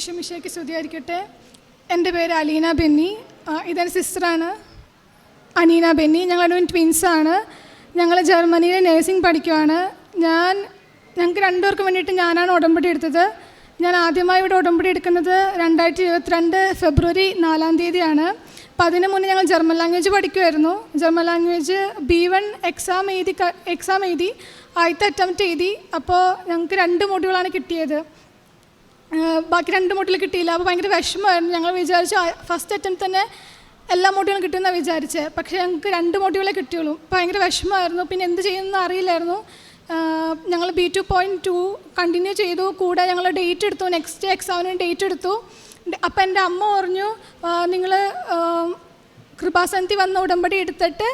ഈശോമിഷയ്ക്ക് സ്തുതിയായിരിക്കട്ടെ. എന്റെ പേര് അലീന ബെന്നി. ഇതെന്റെ സിസ്റ്ററാണ് അനീന ബെന്നി. ട്വിൻസ് ട്വിൻസാണ് ഞങ്ങൾ ജർമ്മനിയിൽ നേഴ്സിംഗ് പഠിക്കുവാണ്. ഞാൻ ഞങ്ങൾക്ക് രണ്ടുപേർക്കും വേണ്ടിയിട്ട് ഞാനാണ് ഉടമ്പടി എടുത്തത്. ഞാൻ ആദ്യമായി ഇവിടെ ഉടമ്പടി എടുക്കുന്നത് രണ്ടായിരത്തി ഇരുപത്തിരണ്ട് ഫെബ്രുവരി നാലാം തീയതിയാണ്. അപ്പോൾ അതിന് മുന്നേ ഞങ്ങൾ German language പഠിക്കുമായിരുന്നു German language B one exam എഴുതി എക്സാം എഴുതി ആദ്യത്തെ അറ്റംപ്റ്റ് എഴുതി. അപ്പോൾ ഞങ്ങൾക്ക് രണ്ട് മോഡ്യൂളാണ് കിട്ടിയത്. ബാക്കി രണ്ട് മുട്ടിൽ കിട്ടിയില്ല. അപ്പോൾ ഭയങ്കര വിഷമമായിരുന്നു. ഞങ്ങൾ വിചാരിച്ചു ഫസ്റ്റ് അറ്റംപ്റ്റ് തന്നെ എല്ലാ മുട്ടികളും കിട്ടുമെന്നാണ് വിചാരിച്ചത് പക്ഷേ ഞങ്ങൾക്ക് രണ്ട് മുട്ടികളെ കിട്ടിയുള്ളൂ. ഭയങ്കര വിഷമമായിരുന്നു. പിന്നെ എന്ത് ചെയ്യുമെന്ന് അറിയില്ലായിരുന്നു. ഞങ്ങൾ B two point two continue ചെയ്തു. കൂടെ ഞങ്ങൾ ഡേറ്റ് എടുത്തു. നെക്സ്റ്റ് എക്സാമിന് ഡേറ്റ് എടുത്തു. അപ്പം എന്റെ അമ്മ പറഞ്ഞു നിങ്ങൾ കൃപാസന്തി വന്ന ഉടമ്പടി എടുത്തിട്ട്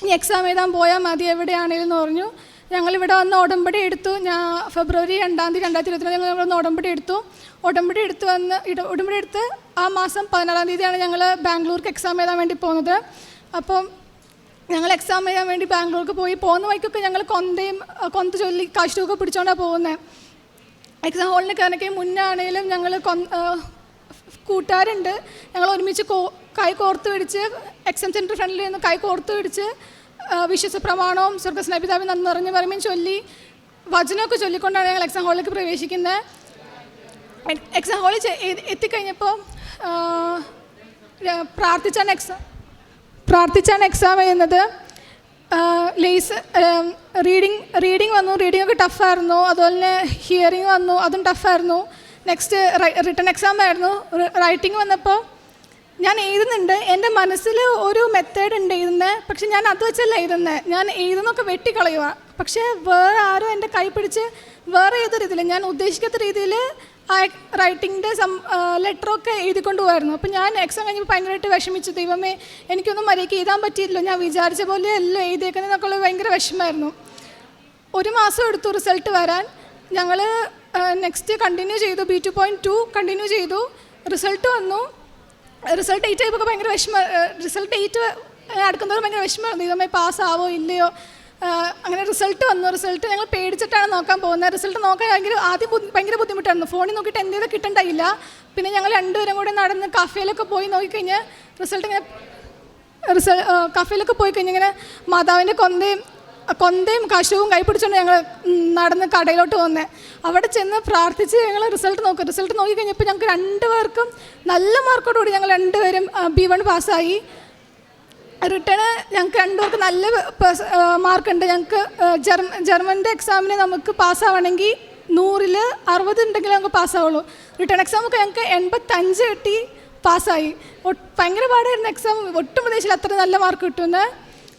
ഇനി എക്സാം എഴുതാൻ പോയാൽ മതി. എവിടെയാണെങ്കിലും എന്ന് പറഞ്ഞു. ഞങ്ങളിവിടെ വന്ന് ഉടമ്പടി എടുത്തു. ഞാൻ ഫെബ്രുവരി രണ്ടാം തീയതി രണ്ടായിരത്തി ഇരുപത്തിരണ്ട് ഞങ്ങൾ ഇവിടെ ഉടമ്പടി എടുത്തു. ഉടമ്പടി എടുത്ത് വന്ന് ഉടമ്പടി എടുത്ത് ആ മാസം പതിനാറാം തീയതിയാണ് ഞങ്ങൾ ബാംഗ്ലൂർക്ക് എക്സാം എഴുതാൻ വേണ്ടി പോകുന്നത് അപ്പം ഞങ്ങൾ എക്സാം എഴുതാൻ വേണ്ടി ബാംഗ്ലൂർക്ക് പോയി. പോകുന്ന വഴിക്കൊക്കെ ഞങ്ങൾ കൊന്തയും കൊന്ത ചൊല്ലി കാശുമൊക്കെ പിടിച്ചോണ്ടാണ് പോകുന്നത് എക്സാം ഹോളിന് കയറണಕ್ಕೆ മുന്നാണേലും ഞങ്ങൾ കൂട്ടുകാരുണ്ട്. ഞങ്ങൾ ഒരുമിച്ച് കോ കൈ കോർത്ത് പിടിച്ച് എക്സാം സെന്റർ ഫ്രണ്ടിൽ നിന്ന് കൈ കോർത്ത് പിടിച്ച് വിശ്വസ പ്രമാണവും സ്വർഗസ്നപിതാവ് നന്ന് നിറഞ്ഞ പറയുമ്പോൾ ചൊല്ലി വചനമൊക്കെ ചൊല്ലിക്കൊണ്ടാണ് ഞങ്ങൾ എക്സാം ഹാളിലേക്ക് പ്രവേശിക്കുന്നത്. എക്സാം ഹാളിൽ എത്തിക്കഴിഞ്ഞപ്പോൾ പ്രാർത്ഥിച്ചാണ് എക്സാം പ്രാർത്ഥിച്ചാണ് എക്സാം എഴുതുന്നത് ലേസ് റീഡിങ് റീഡിങ് വന്നു റീഡിംഗ് ഒക്കെ ടഫായിരുന്നു അതുപോലെ തന്നെ ഹിയറിങ് വന്നു അതും ടഫായിരുന്നു നെക്സ്റ്റ് റിട്ടേൺ എക്സാം ആയിരുന്നു. റൈറ്റിംഗ് വന്നപ്പോൾ ഞാൻ എഴുതുന്നുണ്ട്. എന്റെ മനസ്സിൽ ഒരു മെത്തേഡ് ഉണ്ട് എഴുതുന്നത് പക്ഷെ ഞാൻ അത് വെച്ചല്ല എഴുതുന്നത് ഞാൻ എഴുതുന്നൊക്കെ വെട്ടിക്കളയുക പക്ഷേ വേറെ ആരും എന്റെ കൈ പിടിച്ച് വേറെ ഏത് രീതിയിൽ ഞാൻ ഉദ്ദേശിക്കാത്ത രീതിയിൽ ആ റൈറ്റിങ്ങിന്റെ സം ലെറ്ററൊക്കെ എഴുതിക്കൊണ്ട് പോകായിരുന്നു അപ്പോൾ ഞാൻ എക്സാം കഴിഞ്ഞപ്പോൾ ഭയങ്കരമായിട്ട് വിഷമിച്ചു. ദൈവമേ എനിക്കൊന്നും മര്യാദയ്ക്ക് എഴുതാൻ പറ്റിയില്ലല്ലോ ഞാൻ വിചാരിച്ച പോലെ അല്ല എഴുതിയേക്കുന്നതൊക്കെ ഉള്ളത് ഭയങ്കര വിഷമമായിരുന്നു. ഒരു മാസം എടുത്തു റിസൾട്ട് വരാൻ. ഞങ്ങൾ നെക്സ്റ്റ് കണ്ടിന്യൂ ചെയ്തു. B two point two continue ചെയ്തു. റിസൾട്ട് വന്നു. റിസൾട്ട് ഡേറ്റ് ആയപ്പോൾ ഭയങ്കര വിഷമ റിസൾട്ട് ഡേറ്റ് അടുക്കുന്നവർ ഭയങ്കര വിഷമമായിരുന്നു ഇതമ്മേ പാസ്സാവോ ഇല്ലയോ? അങ്ങനെ റിസൾട്ട് വന്നു. റിസൾട്ട് ഞങ്ങൾ പേടിച്ചിട്ടാണ് നോക്കാൻ പോകുന്നത്. റിസൾട്ട് നോക്കാൻ ഭയങ്കര ആദ്യം ഭയങ്കര ബുദ്ധിമുട്ടായിരുന്നു. ഫോണിൽ നോക്കിയിട്ട് എന്തെങ്കിലും കിട്ടണ്ടായില്ല. പിന്നെ ഞങ്ങൾ രണ്ടുപേരും കൂടെ നടന്ന് കഫേലൊക്കെ പോയി നോക്കിക്കഴിഞ്ഞ് റിസൾട്ട് ഇങ്ങനെ റിസൾ കഫേലൊക്കെ പോയി കഴിഞ്ഞിങ്ങനെ മാതാവിന്റെ കൊന്തയും കൊന്തയും കശുവും കൈപ്പിടിച്ചുകൊണ്ട് ഞങ്ങൾ നടന്ന് കടയിലോട്ട് വന്നേ. അവിടെ ചെന്ന് പ്രാർത്ഥിച്ച് ഞങ്ങൾ റിസൾട്ട് നോക്കും. റിസൾട്ട് നോക്കി കഴിഞ്ഞപ്പോൾ ഞങ്ങൾക്ക് രണ്ടുപേർക്കും നല്ല മാർക്കോടുകൂടി ഞങ്ങൾ രണ്ടുപേരും ബി വൺ പാസ്സായി റിട്ടേൺ ഞങ്ങൾക്ക് രണ്ടുപേർക്ക് നല്ല മാർക്കുണ്ട് ഞങ്ങൾക്ക് ജർമ്മ ജർമ്മന്റെ എക്സാമിന് നമുക്ക് പാസ്സാവണമെങ്കിൽ നൂറിൽ അറുപത് ഉണ്ടെങ്കിൽ ഞങ്ങൾക്ക് പാസ്സാവുള്ളൂ റിട്ടേൺ എക്സാം ഒക്കെ ഞങ്ങൾക്ക് എൺപത്തഞ്ച് കിട്ടി പാസ്സായി ഭയങ്കര പാടായിരുന്നു എക്സാം ഒട്ടും പ്രതീക്ഷയിൽ അത്ര നല്ല മാർക്ക് കിട്ടുമെന്ന്.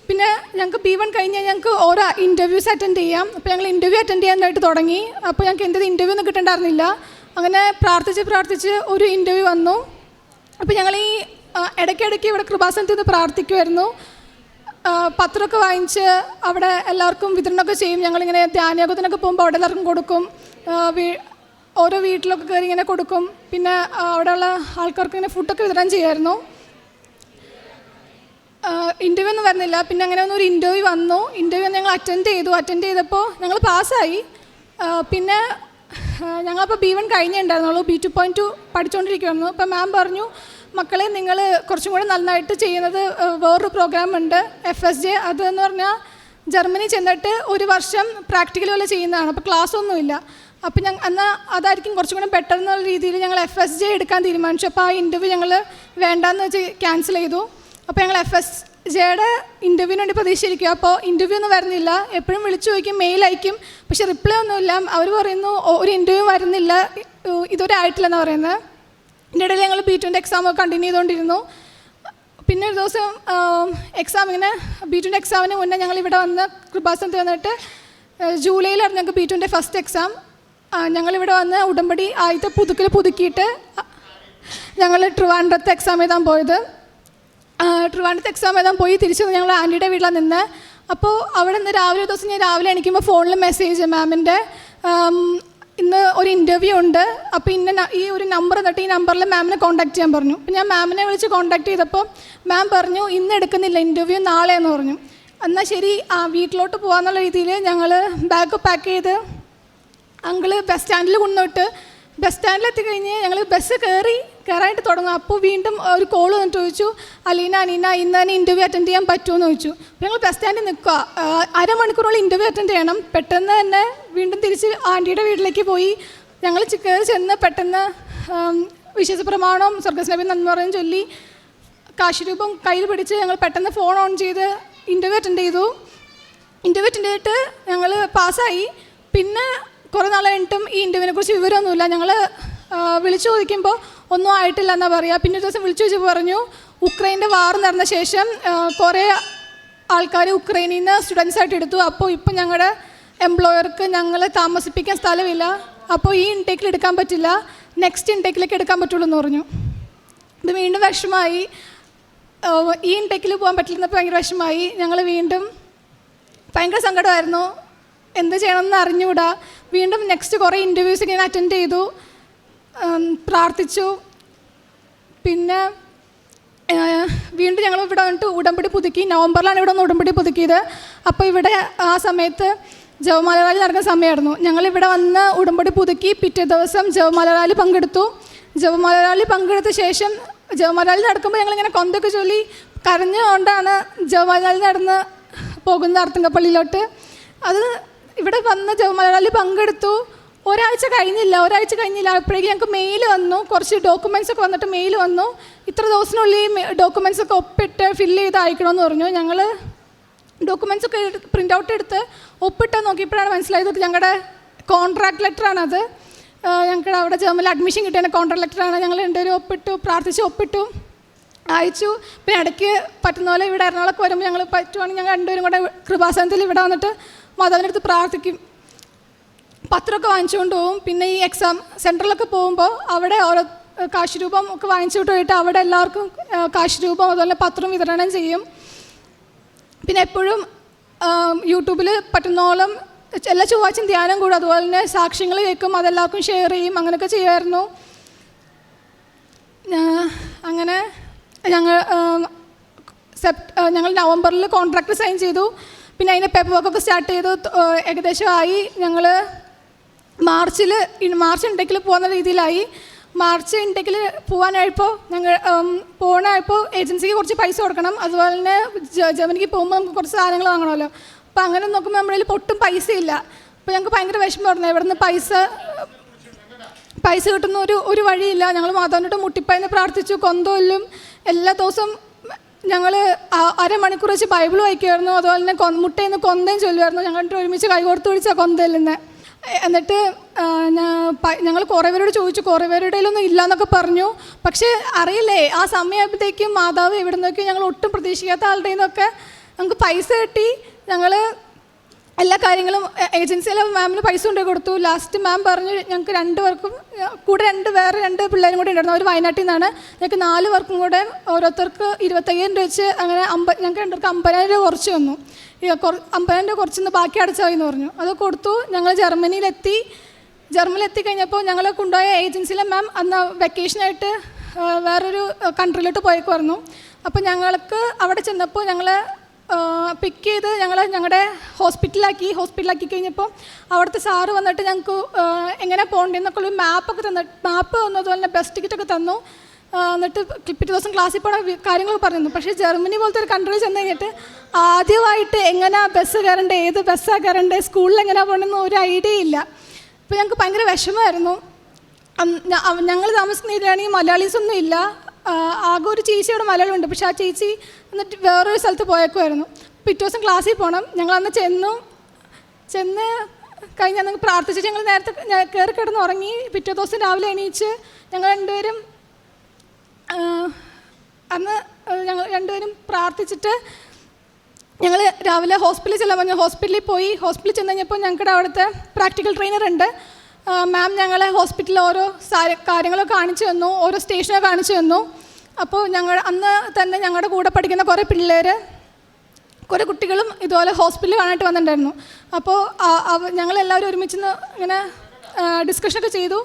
പിന്നെ ഞങ്ങൾക്ക് ബി വൺ കഴിഞ്ഞാൽ ഞങ്ങൾക്ക് ഓരോ ഇന്റർവ്യൂസ് അറ്റൻഡ് ചെയ്യാം. അപ്പോൾ ഞങ്ങൾ ഇന്റർവ്യൂ അറ്റൻഡ് ചെയ്യാനായിട്ട് തുടങ്ങി. അപ്പോൾ ഞങ്ങൾക്ക് എന്തെങ്കിലും ഇന്റർവ്യൂ ഒന്നും കിട്ടണ്ടായിരുന്നില്ല. അങ്ങനെ പ്രാർത്ഥിച്ച് പ്രാർത്ഥിച്ച് ഒരു ഇന്റർവ്യൂ വന്നു. അപ്പോൾ ഞങ്ങൾ ഈ ഇടയ്ക്കിടയ്ക്ക് ഇവിടെ കൃപാസനത്തിൽ നിന്ന് പ്രാർത്ഥിക്കുമായിരുന്നു പത്രമൊക്കെ വാങ്ങിച്ച് അവിടെ എല്ലാവർക്കും വിതരണമൊക്കെ ചെയ്യും. ഞങ്ങളിങ്ങനെ ധ്യാനയോഗത്തിനൊക്കെ പോകുമ്പോൾ അവിടെ എല്ലാവർക്കും കൊടുക്കും. ഓരോ വീട്ടിലൊക്കെ കയറി ഇങ്ങനെ കൊടുക്കും. പിന്നെ അവിടെയുള്ള ആൾക്കാർക്ക് ഇങ്ങനെ ഫുഡൊക്കെ വിതരണം ചെയ്യുമായിരുന്നു ഇന്റർവ്യൂ ഒന്നും വരുന്നില്ല. പിന്നെ അങ്ങനെ ഒന്നും ഒരു ഇന്റർവ്യൂ വന്നു. ഇന്റർവ്യൂ ഞങ്ങൾ അറ്റൻഡ് ചെയ്തു. അറ്റൻഡ് ചെയ്തപ്പോൾ ഞങ്ങൾ പാസ്സായി. പിന്നെ ഞങ്ങളപ്പോൾ ബി വൺ കഴിഞ്ഞേ ഉണ്ടായിരുന്നുള്ളൂ. ബി ടു പോയിന്റ് ടു പഠിച്ചുകൊണ്ടിരിക്കുമായിരുന്നു അപ്പോൾ മാം പറഞ്ഞു മക്കളെ നിങ്ങൾ കുറച്ചും കൂടെ നന്നായിട്ട് ചെയ്യുന്നത് വേറൊരു പ്രോഗ്രാം ഉണ്ട്. എഫ് എസ് ജെ അതെന്ന് പറഞ്ഞാൽ ജർമ്മനി ചെന്നിട്ട് ഒരു വർഷം പ്രാക്ടിക്കൽ പോലെ ചെയ്യുന്നതാണ്. അപ്പോൾ ക്ലാസ് ഒന്നുമില്ല അപ്പോൾ ഞങ്ങൾ എന്നാൽ അതായിരിക്കും കുറച്ചും കൂടെ ബെറ്റർ എന്നുള്ള രീതിയിൽ ഞങ്ങൾ എഫ് എസ് ജെ എടുക്കാൻ തീരുമാനിച്ചു. അപ്പോൾ ആ ഇന്റർവ്യൂ ഞങ്ങൾ വേണ്ടാന്ന് വെച്ച് ക്യാൻസൽ ചെയ്തു. അപ്പോൾ ഞങ്ങൾ എഫ് എസ് ജെയുടെ ഇന്റർവ്യൂവിന് വേണ്ടി പ്രതീക്ഷിച്ചിരിക്കുക അപ്പോൾ ഇന്റർവ്യൂ ഒന്നും വരുന്നില്ല. എപ്പോഴും വിളിച്ചു ചോദിക്കും മെയിൽ അയക്കും. പക്ഷേ റിപ്ലൈ ഒന്നുമില്ല. അവർ പറയുന്നു ഒരു ഇന്റർവ്യൂ വരുന്നില്ല. ഇതുവരെ ആയിട്ടില്ലെന്ന് പറയുന്നത്. ഇതിന്റെ ഇടയിൽ ഞങ്ങൾ ബി ട്വന്റെ എക്സാം കണ്ടിന്യൂ ചെയ്തുകൊണ്ടിരുന്നു. പിന്നെ ഒരു ദിവസം എക്സാം ഇങ്ങനെ ബി ട്വന്റെ എക്സാമിന് മുന്നേ ഞങ്ങൾ ഇവിടെ വന്ന് കൃപാസനത്തിൽ വന്നിട്ട് ജൂലൈയിലാണ് ഞങ്ങൾക്ക് ബി ടുന്റെ ഫസ്റ്റ് എക്സാം ഞങ്ങളിവിടെ വന്ന് ഉടമ്പടി ആദ്യത്തെ പുതുക്കൽ പുതുക്കിയിട്ട് ഞങ്ങൾ ട്രിവാൻഡ്രത്ത് എക്സാം എഴുതാൻ പോയത്. ആ, ട്രിവാൻഡ്രത്ത് എക്സാം എഴുതാൻ പോയി തിരിച്ചു ഞങ്ങൾ ആന്റിയുടെ വീട്ടിലാണ് നിന്ന്. അപ്പോൾ അവിടെ നിന്ന് രാവിലെ ദിവസം ഞാൻ രാവിലെ എണീക്കുമ്പോൾ ഫോണിൽ മെസ്സേജ് മാമിന്റെ ഇന്ന് ഒരു ഇന്റർവ്യൂ ഉണ്ട്. അപ്പോൾ ഇന്ന ഈ ഒരു നമ്പർ തന്നിട്ട് ഈ നമ്പറിൽ മാമിനെ കോൺടാക്ട് ചെയ്യാൻ പറഞ്ഞു. അപ്പോൾ ഞാൻ മാമിനെ വിളിച്ച് കോൺടാക്ട് ചെയ്തപ്പോൾ മാം പറഞ്ഞു ഇന്ന് എടുക്കുന്നില്ല ഇന്റർവ്യൂ നാളെ എന്ന് പറഞ്ഞു. എന്നാൽ ശരി ആ വീട്ടിലോട്ട് പോകാമെന്നുള്ള രീതിയിൽ ഞങ്ങൾ ബാഗ് പാക്ക് ചെയ്ത് അങ്കിൾ ബസ് സ്റ്റാൻഡിൽ കൊണ്ടുപോയിട്ട് ബസ് സ്റ്റാൻഡിലെത്തി കഴിഞ്ഞ് ഞങ്ങൾ ബസ് കയറി കയറാനായിട്ട് തുടങ്ങും. അപ്പോൾ വീണ്ടും ഒരു കോൾ വന്നിട്ട് ചോദിച്ചു അലീന അനീന ഇന്ന് തന്നെ ഇന്റർവ്യൂ അറ്റൻഡ് ചെയ്യാൻ പറ്റുമോ? എന്ന് ചോദിച്ചു. അപ്പോൾ ഞങ്ങൾ ബസ് സ്റ്റാൻഡിൽ നിൽക്കുക. അരമണിക്കൂറോളം ഇന്റർവ്യൂ അറ്റൻഡ് ചെയ്യണം. പെട്ടെന്ന് തന്നെ വീണ്ടും തിരിച്ച് ആന്റിയുടെ വീട്ടിലേക്ക് പോയി. ഞങ്ങൾ കയറി ചെന്ന് പെട്ടെന്ന് വിശ്വാസ പ്രമാണവും സ്വർഗസ്നബി നന്ദി പറയും ചൊല്ലി. കാശിരൂപം കയ്യിൽ പിടിച്ച് ഞങ്ങൾ പെട്ടെന്ന് ഫോൺ ഓൺ ചെയ്ത് ഇന്റർവ്യൂ അറ്റൻഡ് ചെയ്തു. ഇന്റർവ്യൂ അറ്റൻഡ് ചെയ്തിട്ട് ഞങ്ങൾ പാസ്സായി പിന്നെ കുറേ നാൾ കഴിഞ്ഞിട്ടും ഈ ഇന്റർവ്യൂവിനെ കുറിച്ച് വിവരമൊന്നുമില്ല. ഞങ്ങൾ വിളിച്ചു ചോദിക്കുമ്പോൾ ഒന്നും ആയിട്ടില്ല എന്നാ പറയുക പിന്നെ ഒരു ദിവസം വിളിച്ചു വെച്ച് പറഞ്ഞു ഉക്രൈന്റെ വാർ നടന്ന ശേഷം കുറേ ആൾക്കാർ ഉക്രൈനിൽ നിന്ന് സ്റ്റുഡൻസ് ആയിട്ട് എടുത്തു. അപ്പോൾ ഇപ്പം ഞങ്ങളുടെ എംപ്ലോയർക്ക് ഞങ്ങൾ താമസിപ്പിക്കാൻ സ്ഥലമില്ല. അപ്പോൾ ഈ ഇൻടേക്കിൽ എടുക്കാൻ പറ്റില്ല. നെക്സ്റ്റ് ഇൻടേക്കിലേക്ക് എടുക്കാൻ പറ്റുള്ളൂ എന്ന് പറഞ്ഞു. ഇത് വീണ്ടും വിഷമായി ഈ ഇൻടേക്കിൽ പോകാൻ പറ്റില്ലെന്നപ്പോൾ ഭയങ്കര വിഷമായി ഞങ്ങൾ വീണ്ടും ഭയങ്കര സങ്കടമായിരുന്നു. എന്ത് ചെയ്യണമെന്ന് അറിഞ്ഞുകൂടാ? വീണ്ടും നെക്സ്റ്റ് കുറേ ഇന്റർവ്യൂസ് ഇങ്ങനെ അറ്റൻഡ് ചെയ്തു. പ്രാർത്ഥിച്ചു. പിന്നെ വീണ്ടും ഞങ്ങൾ ഇവിടെ വന്നിട്ട് ഉടമ്പടി പുതുക്കി. നവംബറിലാണ് ഇവിടെ ഒന്ന് ഉടമ്പടി പുതുക്കിയത്. അപ്പോൾ ഇവിടെ ആ സമയത്ത് ജവമാല റാലി നടക്കുന്ന സമയമായിരുന്നു. ഞങ്ങൾ ഇവിടെ വന്ന് ഉടമ്പടി പുതുക്കി പിറ്റേ ദിവസം ജവമാല റാലി പങ്കെടുത്തു. ജവമാല റാലി പങ്കെടുത്ത ശേഷം ജവമാല റാലി നടക്കുമ്പോൾ ഞങ്ങളിങ്ങനെ കൊന്തൊക്കെ ചൊല്ലി കരഞ്ഞുകൊണ്ടാണ് ജവമാല റാലി നടന്ന് പോകുന്നത് അർത്തുങ്കപ്പള്ളിയിലോട്ട് അത് ഇവിടെ വന്ന് ജവമാല റാലി പങ്കെടുത്തു. ഒരാഴ്ച കഴിഞ്ഞില്ല ഒരാഴ്ച കഴിഞ്ഞില്ല. അപ്പോഴേക്കും ഞങ്ങൾക്ക് മെയിൽ വന്നു. കുറച്ച് ഡോക്യുമെൻസ് ഒക്കെ വന്നിട്ട് മെയിൽ വന്നു. ഇത്ര ദിവസത്തിനുള്ളിൽ ഡോക്യുമെൻസ് ഒക്കെ ഒപ്പിട്ട് ഫില്ല് ചെയ്ത് അയക്കണമെന്ന് പറഞ്ഞു. ഞങ്ങൾ ഡോക്യുമെൻസ് ഒക്കെ പ്രിന്റ് ഔട്ട് എടുത്ത് ഒപ്പിട്ട് നോക്കിയപ്പോഴാണ് മനസ്സിലായത് ഞങ്ങളുടെ കോൺട്രാക്ട് ലെറ്ററാണത് ഞങ്ങൾക്ക് അവിടെ ജർമ്മനിൽ അഡ്മിഷൻ കിട്ടിയ കോൺട്രാക്ട് ആണ്. ഞങ്ങൾ രണ്ടുപേരും ഒപ്പിട്ടു പ്രാർത്ഥിച്ച് ഒപ്പിട്ടു അയച്ചു. പിന്നെ ഇടയ്ക്ക് പറ്റുന്ന പോലെ ഇവിടെ എറണാകുളത്ത് വരുമ്പോൾ ഞങ്ങൾ പറ്റുവാണെങ്കിൽ ഞങ്ങൾ രണ്ടുപേരും കൂടെ കൃപാസനത്തിൽ ഇവിടെ വന്നിട്ട് മാതാവിന്റെ അടുത്ത് പ്രാർത്ഥിക്കും. പത്രമൊക്കെ വാങ്ങിച്ചുകൊണ്ട് പോകും പിന്നെ ഈ എക്സാം സെന്ററിലൊക്കെ പോകുമ്പോൾ അവിടെ ഓരോ കാശ് രൂപം ഒക്കെ വാങ്ങിച്ചുകൊണ്ട് പോയിട്ട് അവിടെ എല്ലാവർക്കും കാശ് രൂപം അതുപോലെ പത്രം വിതരണം ചെയ്യും. പിന്നെ എപ്പോഴും യൂട്യൂബിൽ പറ്റുന്നോളം എല്ലാ ചൊവ്വാഴ്ചയും ധ്യാനം കൂടും. അതുപോലെ തന്നെ സാക്ഷ്യങ്ങൾ കേൾക്കും അതെല്ലാവർക്കും ഷെയർ ചെയ്യും അങ്ങനെയൊക്കെ ചെയ്യുമായിരുന്നു. അങ്ങനെ ഞങ്ങൾ സെപ്റ്റ് ഞങ്ങൾ നവംബറിൽ കോൺട്രാക്ട് സൈൻ ചെയ്തു. പിന്നെ അതിന്റെ പേപ്പർ വർക്കൊക്കെ സ്റ്റാർട്ട് ചെയ്തു. ഏകദേശമായി ഞങ്ങൾ മാർച്ചിൽ മാർച്ച് ഇൻടേക്കിൽ പോകുന്ന രീതിയിലായി. മാർച്ച് ഇൻടേക്കിൽ പോകാനായപ്പോൾ ഞങ്ങൾ പോകണമായപ്പോൾ ഏജൻസിക്ക് കുറച്ച് പൈസ കൊടുക്കണം. അതുപോലെ തന്നെ ജർമ്മനിക്ക് പോകുമ്പോൾ നമുക്ക് കുറച്ച് സാധനങ്ങൾ വാങ്ങണമല്ലോ. അപ്പോൾ അങ്ങനെ നോക്കുമ്പോൾ നമ്മുടെ കയ്യിൽ ഒട്ടും പൈസ ഇല്ല അപ്പോൾ ഞങ്ങൾക്ക് ഭയങ്കര വിഷമമായിരുന്നു ഇവിടെ നിന്ന് പൈസ പൈസ കിട്ടുന്ന ഒരു ഒരു വഴിയില്ല. ഞങ്ങൾ മാതാവിനോട് മുട്ടിപ്പായിന്ന് പ്രാർത്ഥിച്ചു. കൊന്തോല്ലും എല്ലാ ദിവസവും ഞങ്ങൾ അരമണിക്കൂർ വെച്ച് ബൈബിൾ വായിക്കുമായിരുന്നു അതുപോലെ തന്നെ മുട്ടയിൽ നിന്ന് കൊന്തയും ചൊല്ലുമായിരുന്നു ഞങ്ങൾ ഒരുമിച്ച് കൈകോർത്ത് കൊന്തയിൽ കൊന്തയില്ലെന്ന് എന്നിട്ട് ഞങ്ങൾ കുറേ പേരോട് ചോദിച്ചു കുറേ പേരുടെ ഒന്നും ഇല്ല എന്നൊക്കെ പറഞ്ഞു. പക്ഷേ അറിയില്ലേ ആ സമയമായപ്പോഴത്തേക്കും മാതാവ് എവിടെ നിന്നൊക്കെ ഞങ്ങൾ ഒട്ടും പ്രതീക്ഷിക്കാത്ത ആളുടെ നിന്നൊക്കെ ഞങ്ങൾക്ക് പൈസ കിട്ടി. ഞങ്ങൾ എല്ലാ കാര്യങ്ങളും ഏജൻസിയിലെ മാമിന് പൈസ കൊണ്ടുപോയി കൊടുത്തു. ലാസ്റ്റ് മാം പറഞ്ഞു ഞങ്ങൾക്ക് രണ്ട് പേർക്കും കൂടെ രണ്ട് വേറെ രണ്ട് പിള്ളേരും കൂടെ ഉണ്ടായിരുന്നു. അവർ വയനാട്ടിൽ നിന്നാണ്. ഞങ്ങൾക്ക് നാല് പേർക്കും കൂടെ ഓരോരുത്തർക്ക് ഇരുപത്തയ്യായിരം രൂപ വെച്ച് അങ്ങനെ അമ്പ ഞങ്ങൾക്ക് രണ്ടുപേർക്ക് അമ്പതിനായിരം രൂപ കുറച്ച് വന്നു അമ്പതിനായിരം രൂപ കുറച്ചൊന്ന് ബാക്കി അടച്ചാൽ എന്ന് പറഞ്ഞു. അത് കൊടുത്തു. ഞങ്ങൾ ജർമ്മനിയിലെത്തി. ജർമ്മനിയിൽ എത്തിക്കഴിഞ്ഞപ്പോൾ ഞങ്ങളെ കൊണ്ടുപോയ ഏജൻസിയിലെ മാം അന്ന് വെക്കേഷനായിട്ട് വേറൊരു കൺട്രിയിലോട്ട് പോയേക്കുമായിരുന്നു അപ്പോൾ ഞങ്ങൾക്ക് അവിടെ ചെന്നപ്പോൾ ഞങ്ങൾ പിക്ക് ചെയ്ത് ഞങ്ങൾ ഞങ്ങളുടെ ഹോസ്പിറ്റലാക്കി ഹോസ്പിറ്റലാക്കി കഴിഞ്ഞപ്പോൾ അവിടുത്തെ സാറ് വന്നിട്ട് ഞങ്ങൾക്ക് എങ്ങനെ പോകേണ്ടതെന്നൊക്കെ ഉള്ള മാപ്പൊക്കെ തന്നു മാപ്പ് തന്നു അതുപോലെ ബസ് ടിക്കറ്റൊക്കെ തന്നു. എന്നിട്ട് പിറ്റേ ദിവസം ക്ലാസ്സിൽ പോകണ കാര്യങ്ങൾ പറഞ്ഞു പക്ഷേ ജർമ്മനി പോലത്തെ ഒരു കൺട്രിയിൽ ചെന്ന് കഴിഞ്ഞിട്ട് ആദ്യമായിട്ട് എങ്ങനെ ബസ് കയറേണ്ടത് ഏത് ബസ്സാണ് കയറേണ്ടത് സ്കൂളിൽ എങ്ങനെ പോകണമെന്ന് ഒരു ഐഡിയ ഇല്ല. അപ്പോൾ ഞങ്ങൾക്ക് ഭയങ്കര വിഷമമായിരുന്നു. ഞങ്ങൾ താമസിക്കുന്ന മലയാളീസ് ഒന്നും ഇല്ല. ആകെ ഒരു ചേച്ചി അവിടെ മലയാളം ഉണ്ട് പക്ഷെ ആ ചേച്ചി എന്നിട്ട് വേറൊരു സ്ഥലത്ത് പോയേക്കുമായിരുന്നു പിറ്റേ ദിവസം ക്ലാസ്സിൽ പോകണം ഞങ്ങൾ അന്ന് ചെന്നു. ചെന്ന് കഴിഞ്ഞ് ഞങ്ങൾ പ്രാർത്ഥിച്ച് ഞങ്ങൾ നേരത്തെ കയറി കിടന്ന് ഉറങ്ങി. പിറ്റേ ദിവസം രാവിലെ എണീച്ച് ഞങ്ങൾ രണ്ടുപേരും അന്ന് ഞങ്ങൾ രണ്ടുപേരും പ്രാർത്ഥിച്ചിട്ട് ഞങ്ങൾ രാവിലെ ഹോസ്പിറ്റലിൽ ചെല്ലാൻ പറഞ്ഞു. ഹോസ്പിറ്റലിൽ പോയി. ഹോസ്പിറ്റലിൽ ചെന്ന് കഴിഞ്ഞപ്പോൾ ഞങ്ങളുടെ അവിടുത്തെ പ്രാക്ടിക്കൽ ട്രെയിനർ ഉണ്ട്. മാം ഞങ്ങളെ ഹോസ്പിറ്റലിൽ ഓരോ കാര്യങ്ങളും കാണിച്ചു തന്നു ഓരോ സ്റ്റേഷനൊക്കെ കാണിച്ചു തന്നു. അപ്പോൾ ഞങ്ങൾ അന്ന് തന്നെ ഞങ്ങളുടെ കൂടെ പഠിക്കുന്ന കുറേ പിള്ളേർ കുറേ കുട്ടികളും ഇതുപോലെ ഹോസ്പിറ്റലിൽ കാണാനായിട്ട് വന്നിട്ടുണ്ടായിരുന്നു. അപ്പോൾ ഞങ്ങളെല്ലാവരും ഒരുമിച്ച് ഇങ്ങനെ ഡിസ്കഷനൊക്കെ ചെയ്തു.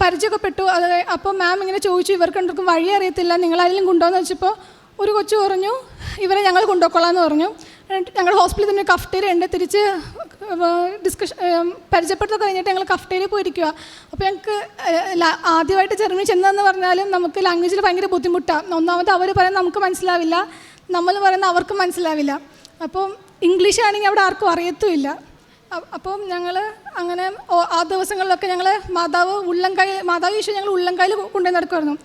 പരിചയമൊക്കെ പെട്ടു. അത് അപ്പോൾ മാം ഇങ്ങനെ ചോദിച്ചു ഇവർക്ക് വഴി അറിയത്തില്ല നിങ്ങളാരെങ്കിലും കൊണ്ടുപോകുന്ന വെച്ചപ്പോൾ ഒരു കൊച്ചു പറഞ്ഞു ഇവരെ ഞങ്ങൾ കൊണ്ടുപോയിക്കൊള്ളാമെന്ന് പറഞ്ഞു. ഞങ്ങൾ ഹോസ്പിറ്റലിൽ തന്നെ കഫ്റ്റേരി ഉണ്ട് തിരിച്ച് ഡിസ്കഷൻ പരിചയപ്പെടുത്തൊക്കെ കഴിഞ്ഞിട്ട് ഞങ്ങൾ കഫ്റ്റേരി പോയിരിക്കുക അപ്പോൾ ഞങ്ങൾക്ക് ആദ്യമായിട്ട് ജർമ്മനി ചെന്നതെന്ന് പറഞ്ഞാലും നമുക്ക് ലാംഗ്വേജിൽ ഭയങ്കര ബുദ്ധിമുട്ടാണ് ഒന്നാമത് അവർ പറയുന്നത് നമുക്ക് മനസ്സിലാവില്ല നമ്മൾ പറയുന്നത് അവർക്കും മനസ്സിലാവില്ല. അപ്പോൾ ഇംഗ്ലീഷ് ആണെങ്കിൽ അവിടെ ആർക്കും അറിയത്തുമില്ല. അപ്പം ഞങ്ങൾ അങ്ങനെ ആ ദിവസങ്ങളിലൊക്കെ ഞങ്ങൾ മാതാവ് ഉള്ളംകൈ മാതാവ് ഈശോ ഞങ്ങൾ ഉള്ളംകൈയിൽ കൊണ്ടുപോയി നടക്കുമായിരുന്നു.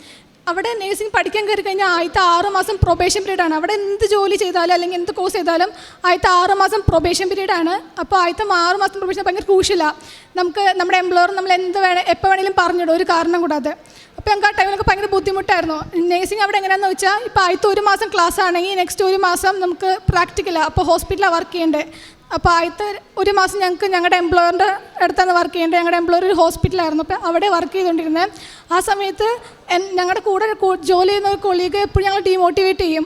അവിടെ നേഴ്സിംഗ് പഠിക്കാൻ കയറി കഴിഞ്ഞാൽ ആദ്യത്തെ ആറ് മാസം പ്രൊബേഷൻ പീരീഡാണ് അവിടെ എന്ത് ജോലി ചെയ്താലും അല്ലെങ്കിൽ എന്ത് കോഴ്സ് ചെയ്താലും ആദ്യത്തെ ആറ് മാസം പ്രൊബേഷൻ പീരീഡാണ് അപ്പോൾ ആദ്യത്തെ ആറ് മാസം പ്രൊബേഷൻ ഭയങ്കര ക്രൂഷ്യലാണ് നമുക്ക് നമ്മുടെ എംപ്ലോയർ നമ്മൾ എന്ത് വേണേ എപ്പോൾ വേണേലും പറഞ്ഞിടും ഒരു കാരണം കൂടാതെ. അപ്പോൾ ഞങ്ങൾക്ക് ആ ടൈമിലൊക്കെ ഭയങ്കര ബുദ്ധിമുട്ടായിരുന്നു. നേഴ്സിംഗ് അവിടെ എങ്ങനെയാണെന്ന് വെച്ചാൽ ഇപ്പോൾ ആദ്യത്തെ ഒരു മാസം ക്ലാസ് ആണെങ്കിൽ നെക്സ്റ്റ് ഒരു മാസം നമുക്ക് പ്രാക്ടിക്കലാണ് അപ്പോൾ ഹോസ്പിറ്റലാണ് വർക്ക് ചെയ്യേണ്ടത് അപ്പോൾ ആദ്യത്തെ ഒരു മാസം ഞങ്ങൾക്ക് ഞങ്ങളുടെ എംപ്ലോയറിന്റെ അടുത്താണ് വർക്ക് ചെയ്യേണ്ടത്. ഞങ്ങളുടെ എംപ്ലോയർ ഒരു ഹോസ്പിറ്റലായിരുന്നു അപ്പോൾ അവിടെ വർക്ക് ചെയ്തുകൊണ്ടിരുന്നത് ആ സമയത്ത് ഞങ്ങളുടെ കൂടെ ജോലി ചെയ്യുന്ന ഒരു കൊളീഗ് എപ്പോഴും ഞങ്ങൾ ഡീമോട്ടിവേറ്റ് ചെയ്യും.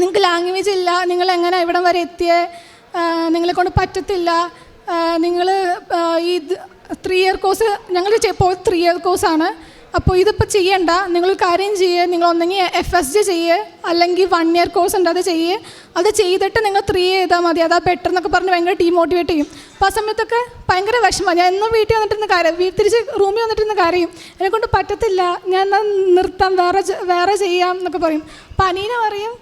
നിങ്ങൾക്ക് ലാംഗ്വേജ് ഇല്ല. നിങ്ങൾ എങ്ങനെ ഇവിടം വരെ എത്തിയേ? നിങ്ങളെ കൊണ്ട് പറ്റത്തില്ല. നിങ്ങൾ ഈ ത്രീ ഇയർ കോഴ്സ് ഞങ്ങൾ പോയത് ത്രീ ഇയർ കോഴ്സാണ് അപ്പോൾ ഇതിപ്പോൾ ചെയ്യണ്ട. നിങ്ങൾ കാര്യം ചെയ്യുക നിങ്ങൾ ഒന്നെങ്കിൽ എഫ് എസ് ജി ചെയ്യുക അല്ലെങ്കിൽ വൺ ഇയർ കോഴ്സ് ഉണ്ട് അത് ചെയ്യുക അത് ചെയ്തിട്ട് നിങ്ങൾ ത്രീ ചെയ്താൽ മതി. അതാ എന്നൊക്കെ പറഞ്ഞ് ഭയങ്കര ഡീമോട്ടിവേറ്റ് ചെയ്യും. അപ്പോൾ ആ സമയത്തൊക്കെ ഭയങ്കര വിഷമമാണ് ഞാൻ എന്നും വീട്ടിൽ വന്നിട്ടിരുന്ന കാര്യം വീട്ടിൽ തിരിച്ച് റൂമിൽ വന്നിട്ടിരുന്ന കാര്യം എന്നെക്കൊണ്ട് പറ്റത്തില്ല. ഞാൻ എന്നാൽ നിർത്താം. വേറെ വേറെ ചെയ്യാം എന്നൊക്കെ പറയും. അപ്പോൾ അനീന പറയും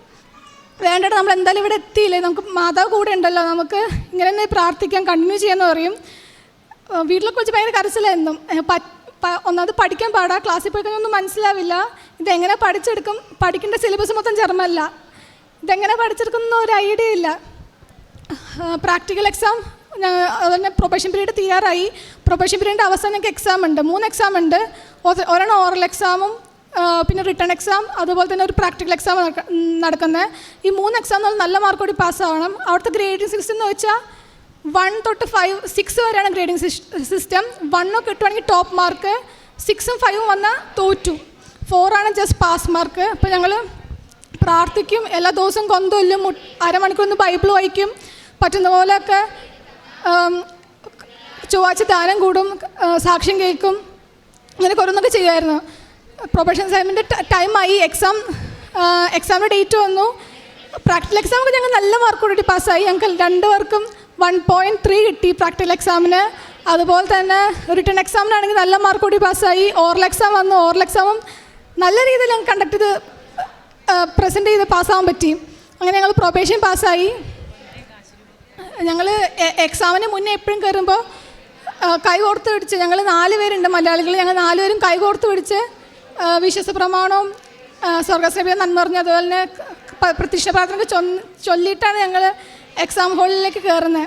വേണ്ടത് നമ്മൾ എന്തായാലും ഇവിടെ എത്തിയില്ലേ? നമുക്ക് മാതാവ് കൂടെ ഉണ്ടല്ലോ. നമുക്ക് ഇങ്ങനെ തന്നെ പ്രാർത്ഥിക്കാം കണ്ടിന്യൂ ചെയ്യാമെന്ന് പറയും. വീട്ടിലൊക്കെ വെച്ച് ഭയങ്കര കരച്ചിലായിരുന്നു. പറ്റ ഒന്നാമത് പഠിക്കാൻ പാടാ. ക്ലാസ്സിൽ പോയി കഴിഞ്ഞാൽ ഒന്നും മനസ്സിലാവില്ല. ഇതെങ്ങനെ പഠിച്ചെടുക്കും? പഠിക്കേണ്ട സിലബസ് മൊത്തം ജർമ്മല്ല ഇതെങ്ങനെ പഠിച്ചെടുക്കുന്ന ഒരു ഐഡിയ ഇല്ല. പ്രാക്ടിക്കൽ എക്സാം അതുപോലെ പ്രൊബേഷൻ പീരീഡ് തീരാറായി പ്രൊബേഷൻ പീരീഡിന്റെ അവസാനം ഞങ്ങൾക്ക് എക്സാം ഉണ്ട്. മൂന്ന് എക്സാം ഉണ്ട്. ഒരെണ്ണം ഓറൽ എക്സാമും പിന്നെ റിട്ടേൺ എക്സാം അതുപോലെ തന്നെ ഒരു പ്രാക്ടിക്കൽ എക്സാം നടക്കുന്നത് ഈ മൂന്ന് എക്സാം നല്ല മാർക്കോടി പാസ്സാവണം അവിടുത്തെ ഗ്രേഡിംഗ് സിസ്റ്റം എന്ന് വെച്ചാൽ വൺ തൊട്ട് ഫൈവ് സിക്സ് വരെയാണ് ഗ്രേഡിംഗ് സിസ്റ്റം വണ്ണോ കിട്ടുവാണെങ്കിൽ ടോപ്പ് മാർക്ക് സിക്സും ഫൈവും വന്നാൽ തോറ്റു. ഫോറാണ് ജസ്റ്റ് പാസ് മാർക്ക് അപ്പോൾ ഞങ്ങൾ പ്രാർത്ഥിക്കും. എല്ലാ ദിവസവും കൊന്തൊല്ലും ഒന്ന് ബൈബിൾ വായിക്കും. പറ്റുന്ന പോലെയൊക്കെ ചൊവ്വാഴ്ച ദാനം കൂടും. സാക്ഷ്യം കേൾക്കും. അങ്ങനെ കുറന്നൊക്കെ ചെയ്യുമായിരുന്നു പ്രൊഫഷണൽ എക്സാമിന്റെ ടൈമായി എക്സാം എക്സാമിന്റെ ഡേറ്റ് വന്നു. പ്രാക്ടിക്കൽ എക്സാമൊക്കെ ഞങ്ങൾ നല്ല മാർക്കോടുകൂടി പാസ്സായി ഞങ്ങൾക്ക് രണ്ടുപേർക്കും വൺ പോയിന്റ് ത്രീ കിട്ടി പ്രാക്ടിക്കൽ എക്സാമിന് അതുപോലെ തന്നെ റിട്ടേൺ എക്സാമിനാണെങ്കിൽ നല്ല മാർക്ക് കൂടി പാസ്സായി ഓറൽ എക്സാം വന്നു. ഓറൽ എക്സാമും നല്ല രീതിയിൽ ഞങ്ങൾ കണ്ടക്ട് ചെയ്ത് പ്രസന്റ് ചെയ്ത് പാസ്സാവാൻ പറ്റി. അങ്ങനെ ഞങ്ങൾ പ്രൊബേഷൻ പാസ്സായി ഞങ്ങൾ എക്സാമിന് മുന്നേ എപ്പോഴും കയറുമ്പോൾ കൈ കോർത്ത് പിടിച്ച് ഞങ്ങൾ നാല് പേരുണ്ട് മലയാളികൾ ഞങ്ങൾ നാലുപേരും കൈ കോർത്ത് പിടിച്ച് വിശ്വസ പ്രമാണവും സ്വർഗസേവ നന്മറിഞ്ഞ അതുപോലെ തന്നെ പ്രത്യക്ഷ പ്രാർത്ഥന ചൊല്ലിയിട്ടാണ് ഞങ്ങൾ എക്സാം ഹോളിലേക്ക് കയറുന്നത്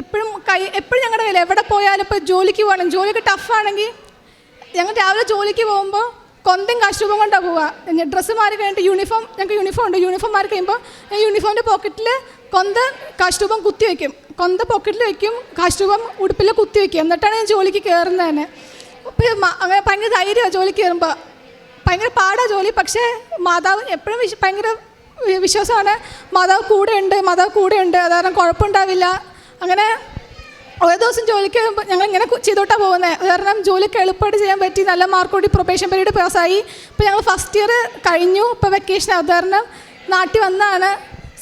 എപ്പോഴും കൈ എപ്പോഴും ഞങ്ങളുടെ കയ്യിൽ എവിടെ പോയാലും ഇപ്പോൾ ജോലിക്ക് പോകണം. ജോലിയൊക്കെ ടഫാണെങ്കിൽ ഞങ്ങൾ രാവിലെ ജോലിക്ക് പോകുമ്പോൾ കൊന്തം കശുപം കൊണ്ടാണ് പോവുക ഡ്രസ്സ് മാറി കഴിഞ്ഞിട്ട് യൂണിഫോം ഞങ്ങൾക്ക് യൂണിഫോം ഉണ്ട്. യൂണിഫോം മാറി കഴിയുമ്പോൾ ഞാൻ യൂണിഫോമിന്റെ പോക്കറ്റിൽ കൊന്ത കശുപം കുത്തി വയ്ക്കും കൊന്ത പോക്കറ്റിൽ വയ്ക്കും കശുപം ഉടുപ്പിൽ കുത്തി വയ്ക്കും എന്നിട്ടാണ് ഞാൻ ജോലിക്ക് കയറുന്നത് തന്നെ. അപ്പോൾ അങ്ങനെ ഭയങ്കര ധൈര്യമാണ് ജോലിക്ക് കയറുമ്പോൾ ഭയങ്കര പാടാണ് ജോലി. പക്ഷേ മാതാവ് എപ്പോഴും ഭയങ്കര വിശ്വാസമാണ്. കൂടെ ഉണ്ട് മാതാവ് കൂടെ ഉണ്ട് കാരണം കുഴപ്പമുണ്ടാവില്ല. അങ്ങനെ ഓരോ ദിവസം ജോലിക്ക് ഞങ്ങൾ ഇങ്ങനെ ചെയ്തോട്ടാണ് പോകുന്നത് കാരണം ജോലിക്ക് എളുപ്പമായിട്ട് ചെയ്യാൻ പറ്റി. നല്ല മാർക്കോടി പ്രൊബേഷൻ പീരീഡ് പാസ്സായി ഇപ്പോൾ ഞങ്ങൾ ഫസ്റ്റ് ഇയർ കഴിഞ്ഞു. ഇപ്പോൾ വെക്കേഷൻ അത് കാരണം നാട്ടിൽ വന്നാണ്.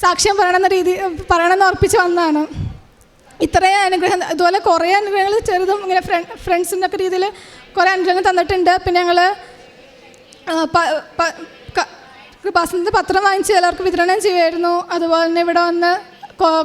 സാക്ഷ്യം പറയണമെന്ന രീതി പറയണമെന്ന് ഉറപ്പിച്ച് വന്നതാണ്. ഇത്രയും അനുഗ്രഹം ഇതുപോലെ കുറേ അനുഗ്രഹങ്ങൾ ചെറുതും ഇങ്ങനെ ഫ്രണ്ട് ഫ്രണ്ട്സിന്റെ ഒക്കെ രീതിയിൽ കുറേ അനുഗ്രഹങ്ങൾ തന്നിട്ടുണ്ട്. പിന്നെ ഞങ്ങൾ കൃപാസനത്തിൽ പത്രം വാങ്ങിച്ച് ചിലർക്ക് വിതരണം ചെയ്യുമായിരുന്നു. അതുപോലെ തന്നെ ഇവിടെ വന്ന്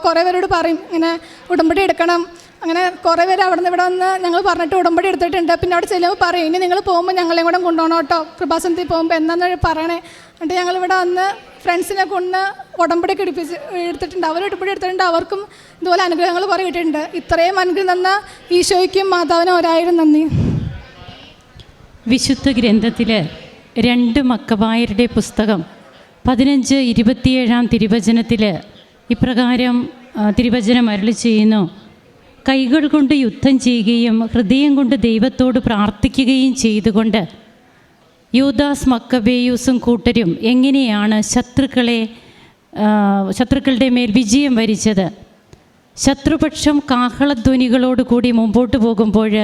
കുറേ പേരോട് പറയും ഇങ്ങനെ ഉടമ്പടി എടുക്കണം. അങ്ങനെ കുറേ പേര് അവിടെ നിന്ന് ഇവിടെ വന്ന് ഞങ്ങൾ പറഞ്ഞിട്ട് ഉടമ്പടി എടുത്തിട്ടുണ്ട്. പിന്നെ അവിടെ ചെല്ലുമ്പോൾ പറയും ഇനി നിങ്ങൾ പോകുമ്പോൾ ഞങ്ങളെയും കൂടെ കൊണ്ടുപോകണം കേട്ടോ. കൃപാസനത്തിൽ പോകുമ്പോൾ എന്താണെന്ന് പറയണേ? എന്നിട്ട് ഞങ്ങൾ ഇവിടെ വന്ന് ഫ്രണ്ട്സിനെ കൊണ്ട് ഉടമ്പടി എടുപ്പിച്ച് എടുത്തിട്ടുണ്ട്. അവർ ഉടമ്പടി എടുത്തിട്ടുണ്ട്. അവർക്കും ഇതുപോലെ അനുഗ്രഹങ്ങൾ കുറേ കിട്ടിയിട്ടുണ്ട്. ഇത്രയും അനുഗ്രഹം തന്ന ഈശോയ്ക്കും മാതാവിനും ഒരായിരം നന്ദി. വിശുദ്ധ ഗ്രന്ഥത്തിൽ രണ്ട് മക്കബായരുടെ പുസ്തകം പതിനഞ്ച് ഇരുപത്തിയേഴാം തിരുവചനത്തിൽ ഇപ്രകാരം തിരുവചനം അരളി ചെയ്യുന്നു. കൈകൾ കൊണ്ട് യുദ്ധം ചെയ്യുകയും ഹൃദയം കൊണ്ട് ദൈവത്തോട് പ്രാർത്ഥിക്കുകയും ചെയ്തുകൊണ്ട് യൂദാസ് മക്കബേയൂസും കൂട്ടരും എങ്ങനെയാണ് ശത്രുക്കളെ ശത്രുക്കളുടെ മേൽ വിജയം വരിച്ചത്? ശത്രുപക്ഷം കാഹളധ്വനികളോട് കൂടി മുമ്പോട്ട് പോകുമ്പോൾ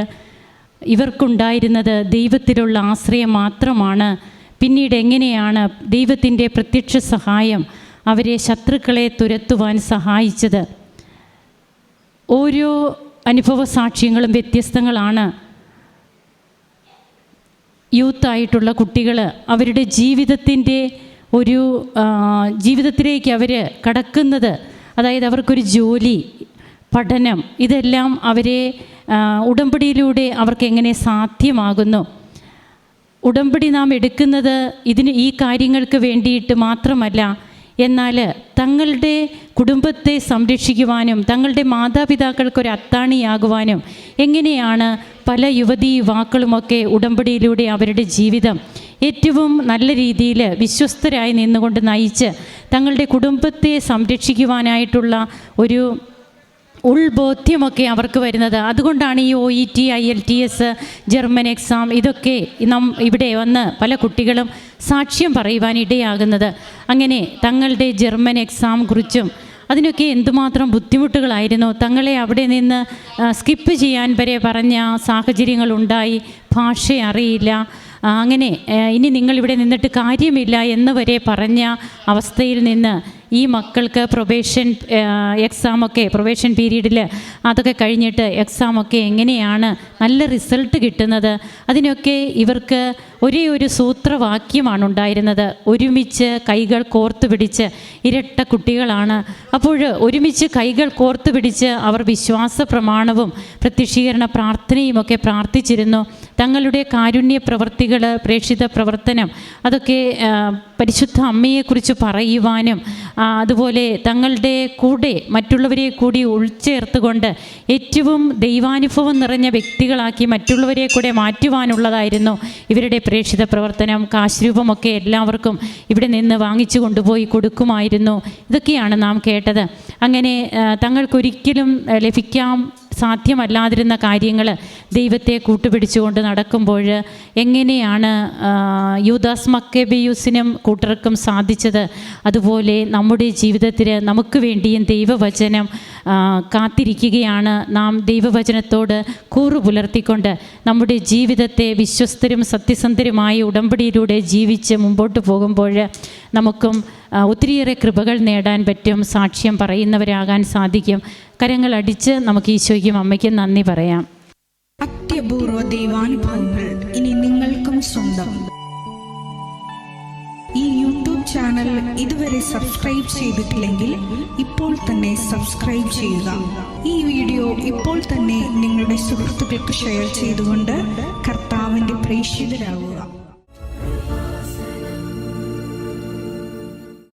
ഇവർക്കുണ്ടായിരുന്നത് ദൈവത്തിലുള്ള ആശ്രയം മാത്രമാണ്. പിന്നീട് എങ്ങനെയാണ് ദൈവത്തിന്റെ പ്രത്യക്ഷ സഹായം അവരെ ശത്രുക്കളെ തുരത്തുവാൻ സഹായിച്ചത്? ഓരോ അനുഭവ സാക്ഷ്യങ്ങളും വ്യത്യസ്തങ്ങളാണ്. യൂത്തായിട്ടുള്ള കുട്ടികൾ അവരുടെ ജീവിതത്തിന്റെ ഒരു ജീവിതത്തിലേക്ക് അവർ കടക്കുന്നത്. അതായത് അവർക്കൊരു ജോലി പഠനം ഇതെല്ലാം അവരെ ഉടമ്പടിയിലൂടെ അവർക്ക് എങ്ങനെ സാധ്യമാകുന്നു? ഉടമ്പടി നാം എടുക്കുന്നത് ഇതിന് ഈ കാര്യങ്ങൾക്ക് വേണ്ടിയിട്ട് മാത്രമല്ല എന്നാൽ തങ്ങളുടെ കുടുംബത്തെ സംരക്ഷിക്കുവാനും തങ്ങളുടെ മാതാപിതാക്കൾക്കൊരു അത്താണിയാകുവാനും എങ്ങനെയാണ് പല യുവതി യുവാക്കളുമൊക്കെ ഉടമ്പടിയിലൂടെ അവരുടെ ജീവിതം ഏറ്റവും നല്ല രീതിയിൽ വിശ്വസ്തരായി നിന്നുകൊണ്ട് നയിച്ച് തങ്ങളുടെ കുടുംബത്തെ സംരക്ഷിക്കുവാനായിട്ടുള്ള ഒരു ഉൾബോധ്യമൊക്കെ അവർക്ക് വരുന്നത്. അതുകൊണ്ടാണ് ഈ O E T I L T S German exam ഇതൊക്കെ നം ഇവിടെ വന്ന് പല കുട്ടികളും സാക്ഷ്യം പറയുവാൻ ഇടയാകുന്നത്. അങ്ങനെ തങ്ങളുടെ ജർമ്മൻ എക്സാം കുറിച്ചും അതിനൊക്കെ എന്തുമാത്രം ബുദ്ധിമുട്ടുകളായിരുന്നു. തങ്ങളെ അവിടെ നിന്ന് സ്കിപ്പ് ചെയ്യാൻ വരെ പറഞ്ഞ സാഹചര്യങ്ങളുണ്ടായി. ഭാഷ അറിയില്ല. അങ്ങനെ ഇനി നിങ്ങളിവിടെ നിന്നിട്ട് കാര്യമില്ല എന്ന് വരെ പറഞ്ഞ അവസ്ഥയിൽ നിന്ന് ഈ മക്കൾക്ക് പ്രൊബേഷൻ എക്സാമൊക്കെ പ്രൊബേഷൻ പീരീഡിൽ അതൊക്കെ കഴിഞ്ഞിട്ട് എക്സാമൊക്കെ എങ്ങനെയാണ് നല്ല റിസൾട്ട് കിട്ടുന്നത്? അതിനൊക്കെ ഇവർക്ക് ഒരേ ഒരു സൂത്രവാക്യമാണ് ഉണ്ടായിരുന്നത്. ഒരുമിച്ച് കൈകൾ കോർത്ത് പിടിച്ച് ഇരട്ട കുട്ടികളാണ്. അപ്പോൾ ഒരുമിച്ച് കൈകൾ കോർത്ത് പിടിച്ച് അവർ വിശ്വാസ പ്രമാണവും പ്രത്യക്ഷീകരണ പ്രാർത്ഥനയുമൊക്കെ പ്രാർത്ഥിച്ചിരുന്നു. തങ്ങളുടെ കാരുണ്യ പ്രവർത്തികൾ പ്രേക്ഷിത പ്രവർത്തനം അതൊക്കെ പരിശുദ്ധ അമ്മയെക്കുറിച്ച് പറയുവാനും അതുപോലെ തങ്ങളുടെ കൂടെ മറ്റുള്ളവരെ കൂടി ഉൾച്ചേർത്തുകൊണ്ട് ഏറ്റവും ദൈവാനുഭവം നിറഞ്ഞ വ്യക്തികളാക്കി മറ്റുള്ളവരെ കൂടെ മാറ്റുവാനുള്ളതായിരുന്നു ഇവരുടെ പ്രേക്ഷിത പ്രവർത്തനം. കാശ്രൂപമൊക്കെ എല്ലാവർക്കും ഇവിടെ നിന്ന് വാങ്ങിച്ചു കൊണ്ടുപോയി കൊടുക്കുമായിരുന്നു. ഇതൊക്കെയാണ് നാം കേട്ടത്. അങ്ങനെ തങ്ങൾക്കൊരിക്കലും ആ, ലഭിക്കാൻ സാധ്യമല്ലാതിരുന്ന കാര്യങ്ങൾ ദൈവത്തെ കൂട്ടുപിടിച്ചുകൊണ്ട് നടക്കുമ്പോൾ എങ്ങനെയാണ് യൂദാസ് മക്കേബിയൂസിനും കൂട്ടർക്കും സാധിച്ചത്? അതുപോലെ നമ്മുടെ ജീവിതത്തിൽ നമുക്ക് വേണ്ടിയും ദൈവവചനം കാത്തിരിക്കുകയാണ്. നാം ദൈവവചനത്തോട് കൂറു പുലർത്തിക്കൊണ്ട് നമ്മുടെ ജീവിതത്തെ വിശ്വസ്തരും സത്യസന്ധരുമായ ഉടമ്പടിയിലൂടെ ജീവിച്ച് മുമ്പോട്ട് പോകുമ്പോൾ നമുക്കും ഒത്തിരിയേറെ കൃപകൾ നേടാൻ പറ്റും സാക്ഷ്യം പറയുന്നവരാകാൻ സാധിക്കും. കരങ്ങൾ അടിച്ച് നമുക്ക് ഈശോയ്ക്കും അമ്മയ്ക്കും നന്ദി പറയാം. അത്യപൂർവ ദൈവാനുഭവങ്ങൾ ഇനി നിങ്ങൾക്കും സ്വന്തം. ഈ യൂട്യൂബ് ചാനൽ ഇതുവരെ സബ്സ്ക്രൈബ് ചെയ്തിട്ടില്ലെങ്കിൽ ഇപ്പോൾ തന്നെ സബ്സ്ക്രൈബ് ചെയ്യുക. ഈ വീഡിയോ ഇപ്പോൾ തന്നെ നിങ്ങളുടെ സുഹൃത്തുക്കൾക്ക് ഷെയർ ചെയ്തുകൊണ്ട് കർത്താവിന്റെ പ്രേക്ഷിതരാകുക.